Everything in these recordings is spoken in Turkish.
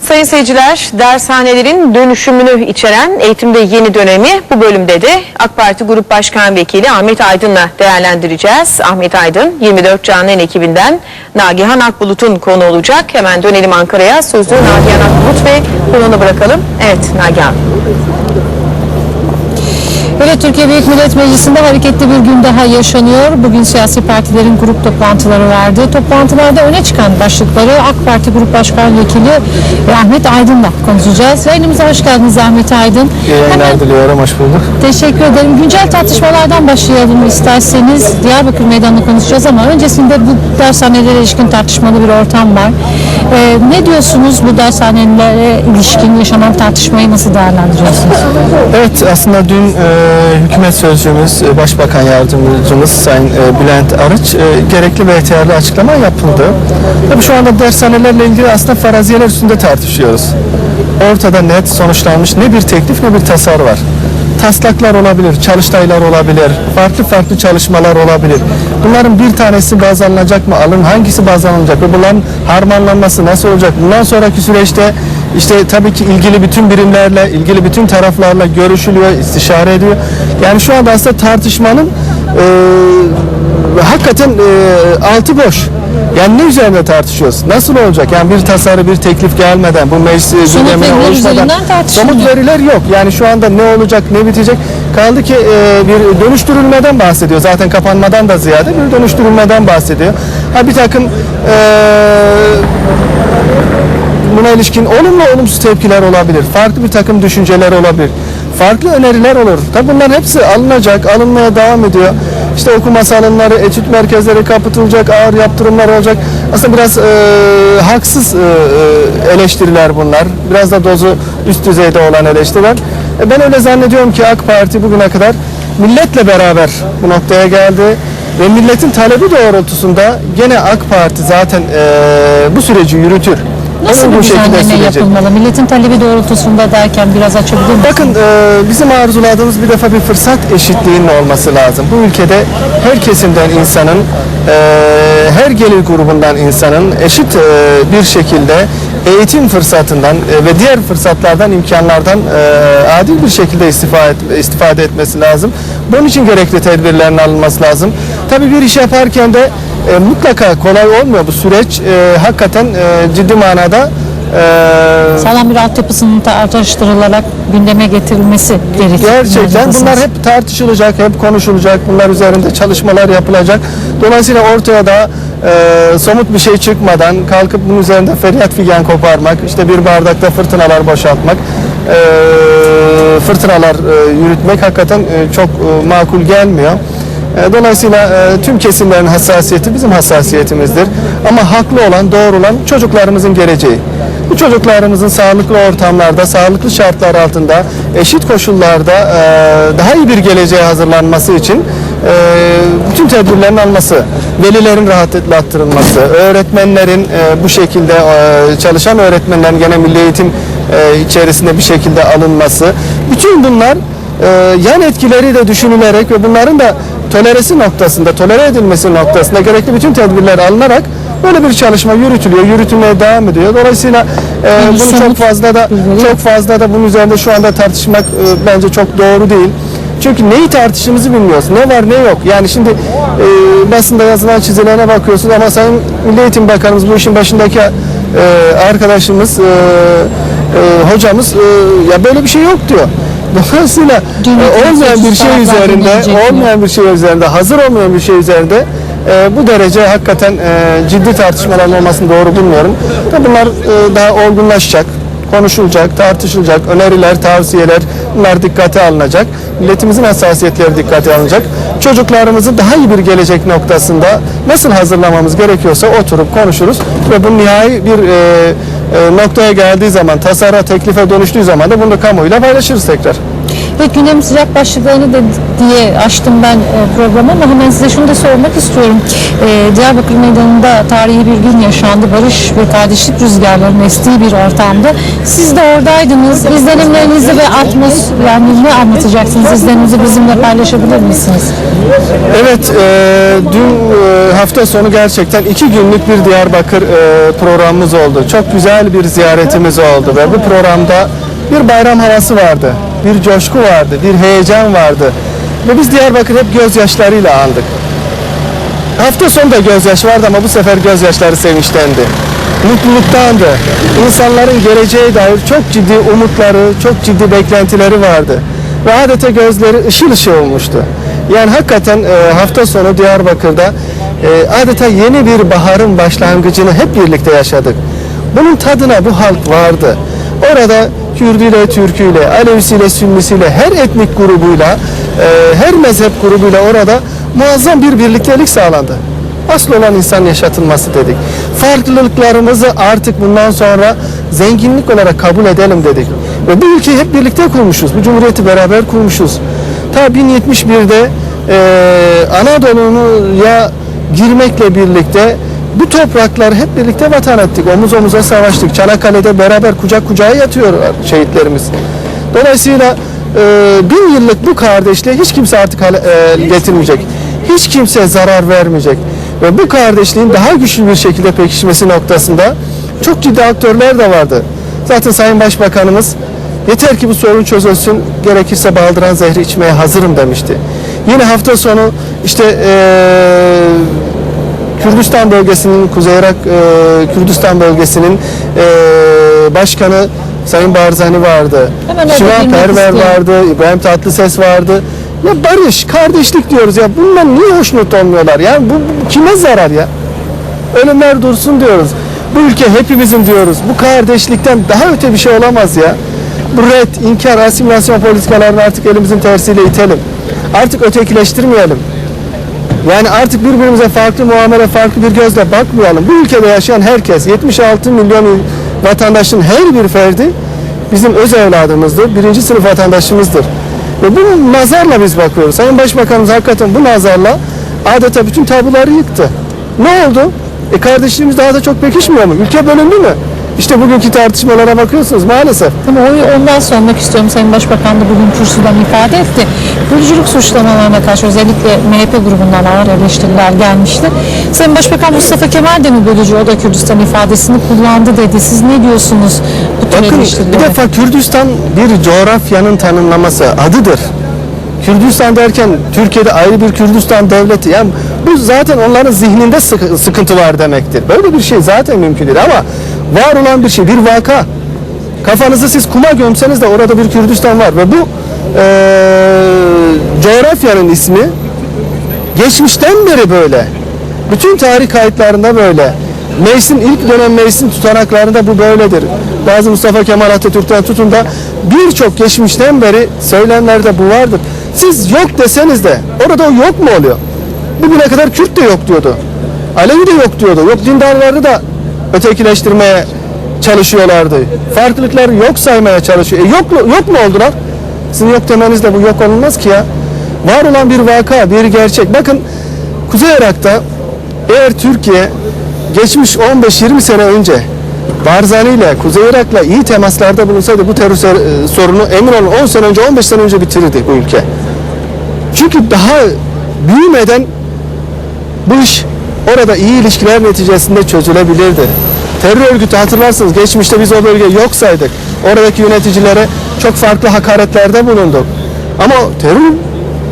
Sayın seyirciler, dershanelerin dönüşümünü içeren eğitimde yeni dönemi bu bölümde de AK Parti Grup Başkan Vekili Ahmet Aydın'la değerlendireceğiz. Ahmet Aydın, 24 Canlı ekibinden Nagihan Akbulut'un konu olacak. Hemen dönelim Ankara'ya. Sözü Nagihan Akbulut ve konuğunu bırakalım. Evet Nagihan. Böyle Türkiye Büyük Millet Meclisi'nde hareketli bir gün daha yaşanıyor. Bugün siyasi partilerin grup toplantıları vardı. Toplantılarda öne çıkan başlıkları AK Parti Grup Başkan Vekili Ahmet Aydın'la konuşacağız. Yayınımıza hoş geldiniz Ahmet Aydın. İyi yayınlar diliyorum, hoş bulduk. Teşekkür ederim. Güncel tartışmalardan başlayalım isterseniz. Diyarbakır Meydanı'nda konuşacağız ama öncesinde bu dershanelere ilişkin tartışmalı bir ortam var. Ee, ne diyorsunuz bu dershanelere ilişkin yaşanan tartışmayı nasıl değerlendiriyorsunuz? Evet, aslında dün e, hükümet sözcümüz, e, Başbakan Yardımcımız Sayın e, Bülent Arıç e, gerekli ve yeterli açıklama yapıldı. Tabii şu anda dershanelerle ilgili aslında faraziyeler üstünde tartışıyoruz. Ortada net sonuçlanmış ne bir teklif ne bir tasar var. Taslaklar olabilir, çalıştaylar olabilir, farklı farklı çalışmalar olabilir. Bunların bir tanesi baz alınacak mı, alın hangisi baz alınacak ve bunların harmanlanması nasıl olacak? Bundan sonraki süreçte işte tabii ki ilgili bütün birimlerle, ilgili bütün taraflarla görüşülüyor, istişare ediyor. Yani şu anda aslında tartışmanın e, hakikaten e, altı boş. Yani ne üzerine tartışıyoruz? Nasıl olacak? Yani bir tasarı, bir teklif gelmeden, bu meclis gündemine oluşmadan somut veriler yok. Yani şu anda ne olacak, ne bitecek? Kaldı ki e, bir dönüştürülmeden bahsediyor. Zaten kapanmadan da ziyade bir dönüştürülmeden bahsediyor. Ha bir takım e, buna ilişkin olumlu olumsuz tepkiler olabilir. Farklı bir takım düşünceler olabilir. Farklı öneriler olur. Tabi bunların hepsi alınacak, alınmaya devam ediyor. İşte okuma salonları, etüt merkezleri kapatılacak, ağır yaptırımlar olacak. Aslında biraz e, haksız e, eleştiriler bunlar. Biraz da dozu üst düzeyde olan eleştiriler. E, ben öyle zannediyorum ki AK Parti bugüne kadar milletle beraber bu noktaya geldi. Ve milletin talebi doğrultusunda gene AK Parti zaten e, bu süreci yürütür. Nasıl Onu bir bu şekilde düzenleme sürecek. yapılmalı? Milletin talebi doğrultusunda derken biraz açabilir misiniz? Bakın e, bizim arzuladığımız bir defa bir fırsat eşitliğinin olması lazım. Bu ülkede her kesimden insanın, e, her gelir grubundan insanın eşit e, bir şekilde eğitim fırsatından e, ve diğer fırsatlardan, imkanlardan e, adil bir şekilde istifade, et, istifade etmesi lazım. Bunun için gerekli tedbirlerin alınması lazım. Tabii bir iş yaparken de e, mutlaka kolay olmuyor bu süreç. E, hakikaten e, ciddi manada e, Sağlam bir altyapısının araştırılarak gündeme getirilmesi gerekiyor. Gerçekten bunlar hep tartışılacak, hep konuşulacak, bunlar üzerinde çalışmalar yapılacak. Dolayısıyla ortaya da e, somut bir şey çıkmadan kalkıp bunun üzerinde feryat figan koparmak, işte bir bardakta fırtınalar boşaltmak, e, fırtınalar e, yürütmek hakikaten e, çok e, makul gelmiyor. E, Dolayısıyla e, tüm kesimlerin hassasiyeti bizim hassasiyetimizdir. Ama haklı olan, doğru olan çocuklarımızın geleceği. Bu çocuklarımızın sağlıklı ortamlarda, sağlıklı şartlar altında, eşit koşullarda e, daha iyi bir geleceğe hazırlanması için bütün tedbirlerin alınması, velilerin rahatlatılması, öğretmenlerin bu şekilde çalışan öğretmenlerin gene milli eğitim içerisinde bir şekilde alınması, bütün bunlar yan etkileri de düşünülerek ve bunların da toleresi noktasında, tolere edilmesi noktasında gerekli bütün tedbirler alınarak böyle bir çalışma yürütülüyor, yürütülmeye devam ediyor. Dolayısıyla e, bunu çok fazla da çok fazla da bunun üzerinde şu anda tartışmak e, bence çok doğru değil. Çünkü neyi tartıştığımızı bilmiyoruz. Ne var ne yok. Yani şimdi e, basında yazılan çizilene bakıyorsunuz ama Sayın Milli Eğitim Bakanımız bu işin başındaki e, arkadaşımız, e, e, hocamız e, ya böyle bir şey yok diyor. Dolayısıyla e, olmayan bir şey üzerinde, olmayan bir şey üzerinde, hazır olmayan bir şey üzerinde e, bu derece hakikaten e, ciddi tartışmaların olmasını doğru bulmuyorum. Tabii bunlar e, daha olgunlaşacak, konuşulacak, tartışılacak, öneriler, tavsiyeler bunlar dikkate alınacak. Milletimizin hassasiyetleri dikkate alınacak. Çocuklarımızı daha iyi bir gelecek noktasında nasıl hazırlamamız gerekiyorsa oturup konuşuruz ve bu nihai bir e, e, noktaya geldiği zaman, tasarra, teklife dönüştüğü zaman da bunu da kamuoyuyla paylaşırız tekrar. Evet gündemin sıcak başlıklarını da diye açtım ben e, programı ama hemen size şunu da sormak istiyorum. E, Diyarbakır Meydanı'nda tarihi bir gün yaşandı. Barış ve kardeşlik rüzgarlarının estiği bir ortamda. Siz de oradaydınız. İzlenimlerinizi ve atmos yani ne anlatacaksınız? İzleniminizi bizimle paylaşabilir misiniz? Evet, e, dün e, hafta sonu gerçekten iki günlük bir Diyarbakır e, programımız oldu. Çok güzel bir ziyaretimiz oldu ve bu programda bir bayram havası vardı, bir coşku vardı, bir heyecan vardı. Ve biz Diyarbakır'ı hep gözyaşlarıyla andık. Hafta sonu da gözyaşı vardı ama bu sefer gözyaşları sevinçtendi. Mutluluktandı. İnsanların geleceğe dair çok ciddi umutları, çok ciddi beklentileri vardı. Ve adeta gözleri ışıl ışıl olmuştu. Yani hakikaten e, hafta sonu Diyarbakır'da e, adeta yeni bir baharın başlangıcını hep birlikte yaşadık. Bunun tadına bu halk vardı. Orada Kürdüyle, Türküyle, Alevisiyle, Sünnisiyle, her etnik grubuyla, e, her mezhep grubuyla orada muazzam bir birliktelik sağlandı. Asıl olan insan yaşatılması dedik. Farklılıklarımızı artık bundan sonra zenginlik olarak kabul edelim dedik. Ve bu ülkeyi hep birlikte kurmuşuz. Bu cumhuriyeti beraber kurmuşuz. Ta 1071'de e, Anadolu'ya girmekle birlikte bu toprakları hep birlikte vatan ettik. Omuz omuza savaştık. Çanakkale'de beraber kucak kucağa yatıyor şehitlerimiz. Dolayısıyla e, bin yıllık bu kardeşliğe hiç kimse artık e, getirmeyecek. Hiç kimse zarar vermeyecek. Ve bu kardeşliğin daha güçlü bir şekilde pekişmesi noktasında çok ciddi aktörler de vardı. Zaten Sayın Başbakanımız yeter ki bu sorun çözülsün gerekirse baldıran zehri içmeye hazırım demişti. Yine hafta sonu işte eee Kürdistan bölgesinin, Kuzey Irak e, Kürdistan bölgesinin e, başkanı Sayın Barzani vardı. Şivan Perver vardı, İbrahim Tatlıses vardı. Ya barış, kardeşlik diyoruz ya. Bundan niye hoşnut olmuyorlar? Yani bu, bu kime zarar ya? Ölümler dursun diyoruz. Bu ülke hepimizin diyoruz. Bu kardeşlikten daha öte bir şey olamaz ya. Bu red, inkar, asimilasyon politikalarını artık elimizin tersiyle itelim. Artık ötekileştirmeyelim. Yani artık birbirimize farklı muamele, farklı bir gözle bakmayalım. Bu ülkede yaşayan herkes, 76 milyon vatandaşın her bir ferdi bizim öz evladımızdır, birinci sınıf vatandaşımızdır. Ve bu nazarla biz bakıyoruz. Sayın Başbakanımız hakikaten bu nazarla adeta bütün tabuları yıktı. Ne oldu? E kardeşliğimiz daha da çok pekişmiyor mu? Ülke bölündü mü? İşte bugünkü tartışmalara bakıyorsunuz maalesef. Ama ondan sormak istiyorum. Sayın Başbakan da bugün kürsüden ifade etti. Bölücülük suçlamalarına karşı özellikle MHP grubundan ağır eleştiriler gelmişti. Sayın Başbakan Mustafa Kemal de mi bölücü o da Kürdistan ifadesini kullandı dedi. Siz ne diyorsunuz bu tür Bakın bir defa Kürdistan bir coğrafyanın tanımlaması, adıdır. Kürdistan derken Türkiye'de ayrı bir Kürdistan devleti. Yani bu zaten onların zihninde sıkı- sıkıntı var demektir. Böyle bir şey zaten mümkün değil ama var olan bir şey, bir vaka. Kafanızı siz kuma gömseniz de orada bir Kürdistan var ve bu eee, coğrafyanın ismi geçmişten beri böyle. Bütün tarih kayıtlarında böyle. Meclisin ilk dönem meclisin tutanaklarında bu böyledir. Bazı Mustafa Kemal Atatürk'ten tutun da birçok geçmişten beri söylemlerde bu vardır. Siz yok deseniz de orada o yok mu oluyor? Bugüne kadar Kürt de yok diyordu. Alevi de yok diyordu. Yok dindarları da ötekileştirmeye çalışıyorlardı. Farklılıkları yok saymaya çalışıyor. E yok, yok mu oldular? Sizin yok demenizle bu yok olmaz ki ya. Var olan bir vaka, bir gerçek. Bakın Kuzey Irak'ta eğer Türkiye geçmiş 15-20 sene önce Barzani ile Kuzey Irak'la iyi temaslarda bulunsaydı bu terör e, sorunu emin olun 10 sene önce 15 sene önce bitirirdi bu ülke. Çünkü daha büyümeden bu iş orada iyi ilişkiler neticesinde çözülebilirdi. Terör örgütü hatırlarsınız geçmişte biz o bölgeyi yok saydık. Oradaki yöneticilere çok farklı hakaretlerde bulunduk. Ama terör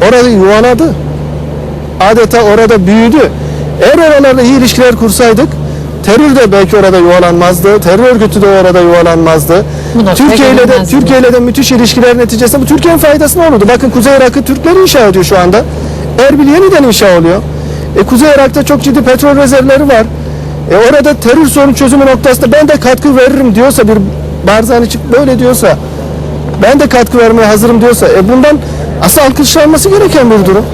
orada yuvaladı. Adeta orada büyüdü. Eğer oralarla iyi ilişkiler kursaydık terör de belki orada yuvalanmazdı. Terör örgütü de orada yuvalanmazdı. Türkiye ile de. Türkiye ile de müthiş ilişkiler neticesinde bu Türkiye'nin faydasına olurdu. Bakın Kuzey Irak'ı Türkler inşa ediyor şu anda. Erbil yeniden inşa oluyor. E, Kuzey Irak'ta çok ciddi petrol rezervleri var. E, orada terör sorunu çözümü noktasında ben de katkı veririm diyorsa bir Barzani çık böyle diyorsa ben de katkı vermeye hazırım diyorsa e, bundan asıl alkışlanması gereken bir durum.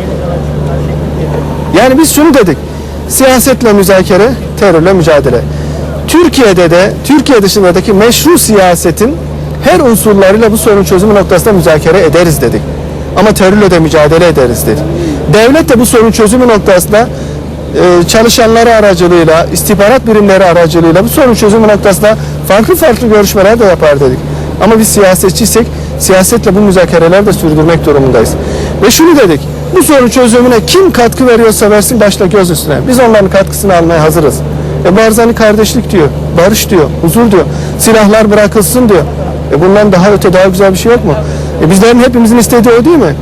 Yani biz şunu dedik. Siyasetle müzakere, terörle mücadele. Türkiye'de de, Türkiye dışındaki meşru siyasetin her unsurlarıyla bu sorun çözümü noktasında müzakere ederiz dedik. Ama terörle de mücadele ederiz dedik. Devlet de bu sorun çözümü noktasında e, çalışanları aracılığıyla, istihbarat birimleri aracılığıyla bu sorun çözümü noktasında farklı farklı görüşmeler de yapar dedik. Ama biz siyasetçiysek siyasetle bu müzakereleri de sürdürmek durumundayız. Ve şunu dedik, bu sorun çözümüne kim katkı veriyorsa versin başta göz üstüne. Biz onların katkısını almaya hazırız. E Barzani kardeşlik diyor, barış diyor, huzur diyor, silahlar bırakılsın diyor. E bundan daha öte daha güzel bir şey yok mu? E bizlerin hepimizin istediği o değil mi?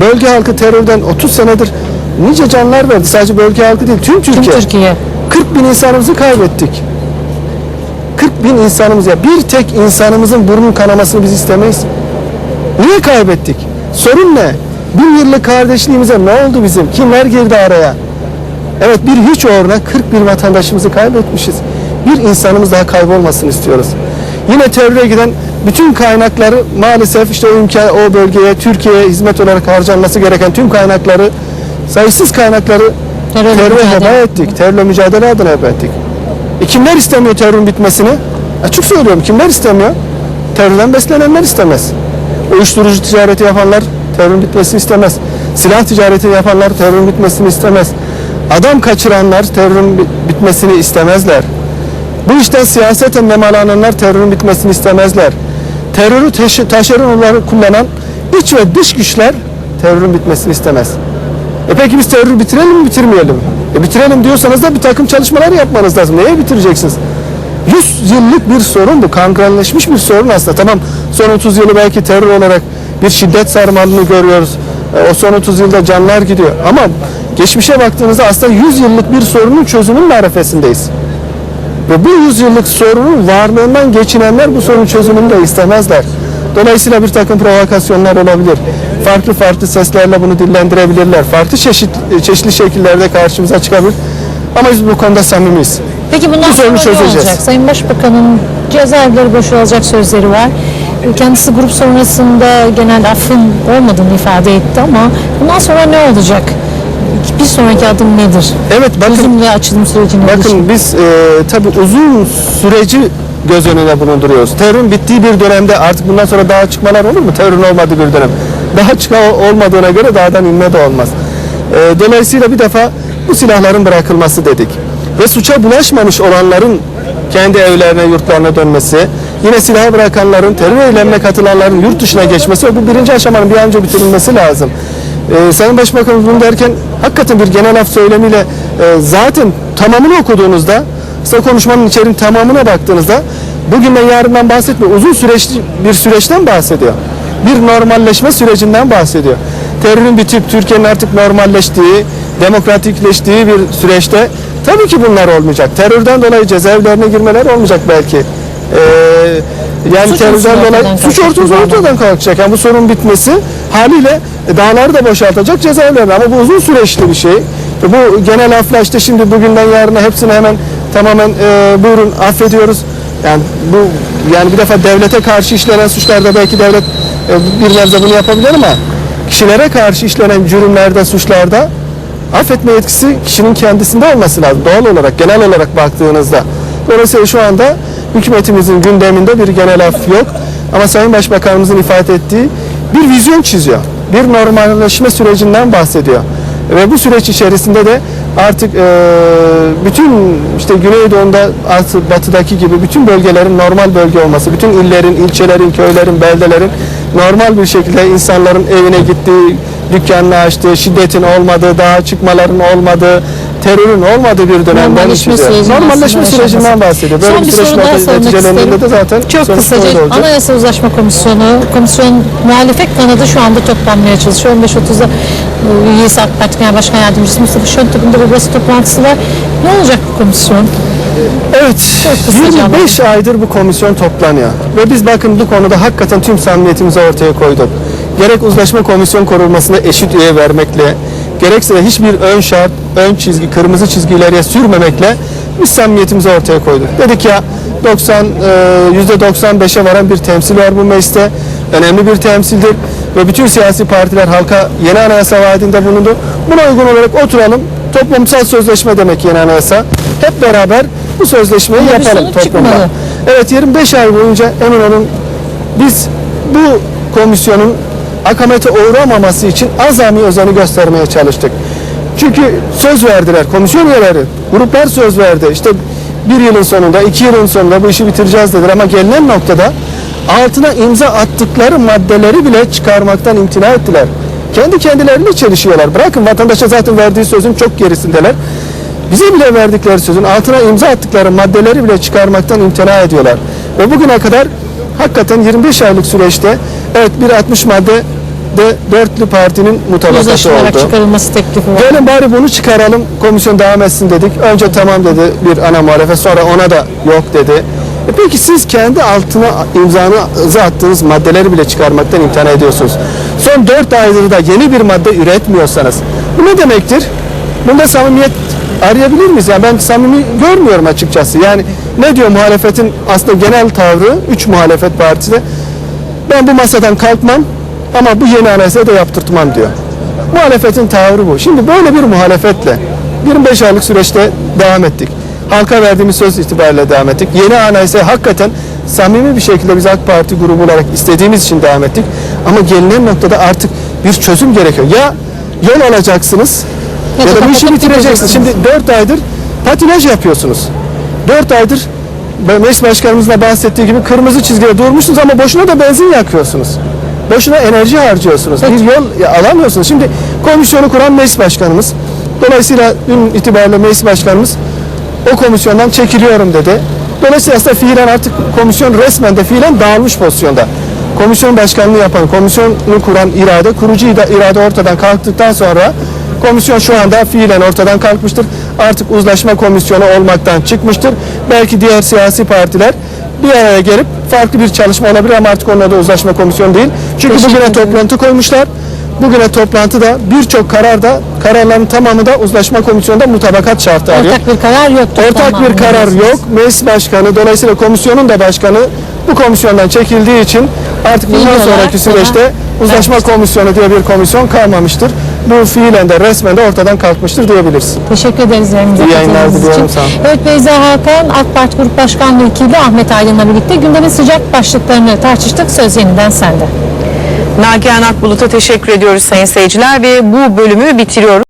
Bölge halkı terörden 30 senedir nice canlar verdi. Sadece bölge halkı değil, tüm Tüm Türkiye. Türkiye. 40 bin insanımızı kaybettik. 40 bin insanımız ya bir tek insanımızın burnun kanamasını biz istemeyiz. Niye kaybettik? Sorun ne? Bin yıllık kardeşliğimize ne oldu bizim? Kimler girdi araya? Evet bir hiç uğruna 40 bin vatandaşımızı kaybetmişiz. Bir insanımız daha kaybolmasını istiyoruz. Yine teröre giden bütün kaynakları maalesef işte o ülke, o bölgeye, Türkiye'ye hizmet olarak harcanması gereken tüm kaynakları, sayısız kaynakları Terörle teröre mücadele. heba ettik. Terörle mücadele adına heba ettik. E kimler istemiyor terörün bitmesini? Açık söylüyorum kimler istemiyor? Terörden beslenenler istemez. Uyuşturucu ticareti yapanlar terörün bitmesini istemez. Silah ticareti yapanlar terörün bitmesini istemez. Adam kaçıranlar terörün bi- bitmesini istemezler. Bu işten siyaseten nemalananlar terörün bitmesini istemezler. Terörü taşeron olarak kullanan iç ve dış güçler terörün bitmesini istemez. E peki biz terörü bitirelim mi bitirmeyelim? E bitirelim diyorsanız da bir takım çalışmalar yapmanız lazım. Neye bitireceksiniz? 100 yıllık bir sorun bu. Kankranleşmiş bir sorun aslında. Tamam son 30 yılı belki terör olarak bir şiddet sarmalını görüyoruz. E, o son 30 yılda canlar gidiyor. Ama geçmişe baktığınızda aslında 100 yıllık bir sorunun çözümünün marifesindeyiz. Ve bu yüzyıllık sorunun varlığından geçinenler bu sorun çözümünü de istemezler. Dolayısıyla bir takım provokasyonlar olabilir. Farklı farklı seslerle bunu dillendirebilirler. Farklı çeşit, çeşitli şekillerde karşımıza çıkabilir. Ama biz bu konuda samimiyiz. Peki bundan Bu sonra sorunu ne çözeceğiz. olacak? Sayın Başbakan'ın cezaevleri boşalacak sözleri var. Kendisi grup sonrasında genel affın olmadığını ifade etti ama bundan sonra ne olacak? Bir sonraki adım nedir? Evet bakın Çözüm ve açılım sürecine ilişkin. Bakın biz e, tabii uzun süreci göz önüne bulunduruyoruz. Terörün bittiği bir dönemde artık bundan sonra daha çıkmalar olur mu? Terörün olmadığı bir dönem. Daha çıka olmadığına göre dağdan inme de olmaz. E, dolayısıyla bir defa bu silahların bırakılması dedik. Ve suça bulaşmamış olanların kendi evlerine, yurtlarına dönmesi, yine silahı bırakanların, terör eylemine katılanların yurt dışına geçmesi bu birinci aşamanın bir an önce bitirilmesi lazım. Ee, Sayın Başbakanımız bunu derken hakikaten bir genel af söylemiyle e, zaten tamamını okuduğunuzda, size konuşmanın içeriğinin tamamına baktığınızda bugünden yarından bahsetmiyor. Uzun süreç bir süreçten bahsediyor. Bir normalleşme sürecinden bahsediyor. Terörün bitip Türkiye'nin artık normalleştiği, demokratikleştiği bir süreçte tabii ki bunlar olmayacak. Terörden dolayı cezaevlerine girmeler olmayacak belki. Ee, yani Suç unsuru dolayı suç kalkacak ortadan, kalkacak. Yani bu sorun bitmesi haliyle e, dağları da boşaltacak cezaevlerini ama bu uzun süreçli bir şey. Bu genel afla işte şimdi bugünden yarına hepsini hemen tamamen e, buyurun affediyoruz. Yani bu yani bir defa devlete karşı işlenen suçlarda belki devlet e, bir nebze bunu yapabilir ama kişilere karşı işlenen cürümlerde, suçlarda affetme yetkisi kişinin kendisinde olması lazım. Doğal olarak, genel olarak baktığınızda. Dolayısıyla şu anda hükümetimizin gündeminde bir genel af yok. Ama Sayın Başbakanımızın ifade ettiği bir vizyon çiziyor. Bir normalleşme sürecinden bahsediyor. Ve bu süreç içerisinde de artık e, bütün işte Güneydoğu'nda artık batıdaki gibi bütün bölgelerin normal bölge olması, bütün illerin, ilçelerin, köylerin, beldelerin normal bir şekilde insanların evine gittiği, dükkanını açtığı, şiddetin olmadığı, daha çıkmaların olmadığı, terörün olmadığı bir dönemden Normalleşme sürecinin Normalleşme sürecinden bahsediyor. Böyle Son bir soru daha sormak isterim. de zaten Çok kısaca. Anayasa Uzlaşma Komisyonu, komisyon muhalefet kanadı şu anda toplanmaya çalışıyor. 15.30'da e, üyesi AK Parti Genel Başkan Yardımcısı Mustafa Şentop'un da bir basın toplantısı var. Ne olacak bu komisyon? Evet, kısaca 25 aydır bu komisyon toplanıyor. Ve biz bakın bu konuda hakikaten tüm samimiyetimizi ortaya koyduk. Gerek uzlaşma komisyon kurulmasına eşit üye vermekle, gerekse de hiçbir ön şart, ön çizgi, kırmızı çizgi ileriye sürmemekle biz samimiyetimizi ortaya koyduk. Dedik ya 90, e, %95'e varan bir temsil var bu mecliste. Önemli bir temsildir ve bütün siyasi partiler halka yeni anayasa vaadinde bulundu. Buna uygun olarak oturalım. Toplumsal sözleşme demek yeni anayasa. Hep beraber bu sözleşmeyi Ama yapalım toplumda. çıkmalı. Evet 25 ay boyunca emin olun Biz bu komisyonun akamete uğramaması için azami özeni göstermeye çalıştık. Çünkü söz verdiler, komisyon üyeleri, gruplar söz verdi. İşte bir yılın sonunda, iki yılın sonunda bu işi bitireceğiz dediler ama gelinen noktada altına imza attıkları maddeleri bile çıkarmaktan imtina ettiler. Kendi kendilerine çelişiyorlar. Bırakın vatandaşa zaten verdiği sözün çok gerisindeler. Bize bile verdikleri sözün altına imza attıkları maddeleri bile çıkarmaktan imtina ediyorlar. Ve bugüne kadar hakikaten 25 aylık süreçte evet bir 60 madde de dörtlü partinin mutabakatı oldu. çıkarılması teklifi var. Gelin bari bunu çıkaralım, komisyon devam etsin dedik. Önce tamam dedi bir ana muhalefet, sonra ona da yok dedi. E peki siz kendi altına imzanızı attığınız maddeleri bile çıkarmaktan imtina ediyorsunuz. Son 4 aydır da yeni bir madde üretmiyorsanız bu ne demektir? Bunda samimiyet arayabilir miyiz? Yani ben samimi görmüyorum açıkçası. Yani ne diyor muhalefetin aslında genel tavrı 3 muhalefet partisi de ben bu masadan kalkmam ama bu yeni anayasayı da yaptırtmam diyor. Muhalefetin tavrı bu. Şimdi böyle bir muhalefetle 25 aylık süreçte devam ettik. Halka verdiğimiz söz itibariyle devam ettik. Yeni anayasayı hakikaten samimi bir şekilde biz AK Parti grubu olarak istediğimiz için devam ettik. Ama gelinen noktada artık bir çözüm gerekiyor. Ya yol alacaksınız Ya ya, da bu işi bitireceksiniz. Şimdi gideceksiniz. 4 aydır patinaj yapıyorsunuz. 4 aydır meclis başkanımızın da bahsettiği gibi kırmızı çizgide durmuşsunuz ama boşuna da benzin yakıyorsunuz. Boşuna enerji harcıyorsunuz. Bir yol alamıyorsunuz. Şimdi komisyonu kuran meclis başkanımız. Dolayısıyla dün itibariyle meclis başkanımız o komisyondan çekiliyorum dedi. Dolayısıyla aslında fiilen artık komisyon resmen de fiilen dağılmış pozisyonda. Komisyon başkanlığı yapan, komisyonu kuran irade, kurucu ira- irade ortadan kalktıktan sonra komisyon şu anda fiilen ortadan kalkmıştır. Artık uzlaşma komisyonu olmaktan çıkmıştır. Belki diğer siyasi partiler bir araya gelip farklı bir çalışma olabilir ama artık onun adı uzlaşma komisyonu değil. Çünkü Teşekkür bugüne ederim. toplantı koymuşlar. Bugüne toplantıda birçok kararda kararların tamamı da uzlaşma komisyonunda mutabakat şartı arıyor. Ortak bir karar yok. Ortak bir karar yok. Meclis başkanı dolayısıyla komisyonun da başkanı bu komisyondan çekildiği için artık bundan sonraki süreçte uzlaşma komisyonu diye bir komisyon kalmamıştır. Bu fiilen de resmen de ortadan kalkmıştır diyebiliriz. Teşekkür ederiz yayınımıza İyi yayınlar diliyorum, sağ olun. Evet Beyza Hakan, AK Parti Grup Başkan Vekili Ahmet Aydın'la birlikte gündemin sıcak başlıklarını tartıştık. Söz yeniden sende. Nagihan Akbulut'a teşekkür ediyoruz sayın seyirciler ve bu bölümü bitiriyoruz.